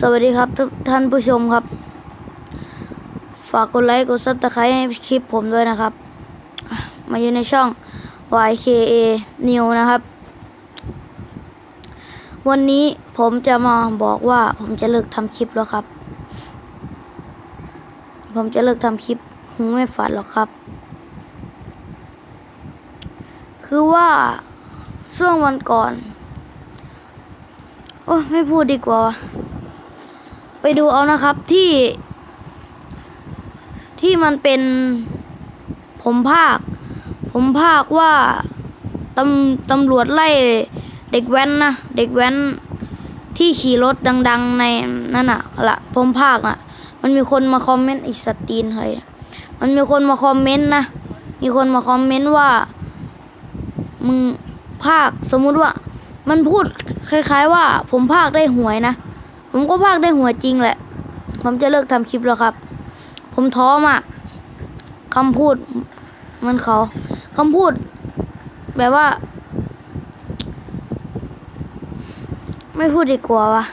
สวัสดีครับท่านผู้ชมครับ ฝากกดไลค์กดซับสไครต์ให้คลิปผมด้วยนะครับ มาอยู่ในช่อง YKA New นะครับ วันนี้ผมจะมาบอกว่าผมจะเลิกทำคลิปแล้วครับ ผมจะเลิกทำคลิปหูไม่ฝันหรอกครับ คือว่าช่วงวันก่อน โอ้ไม่พูดดีกว่า ไปดูเอานะครับที่ ที่มันเป็น ผมภาค ผมภาคว่าตำตำรวจไล่เด็กแว้นนะ เด็กแว้นที่ขี่รถดัง ๆ ในนั่นน่ะละผมภาคน่ะมันมีคนมาคอมเมนต์อีสตรีนเฮ้ยมันมีคนมาคอมเมนต์นะ มีคนมาคอมเมนต์ว่า มึงภาคสมมุติว่า มันพูดคล้าย ๆ ว่า ผมภาคได้หวยนะ ผมก็พากได้หัวจริงแหละ ผมจะเลิกทำคลิปแล้วครับ ผมท้อมากคำพูด มันเขาคำพูด แบบว่า ไม่พูดดีกว่าวะ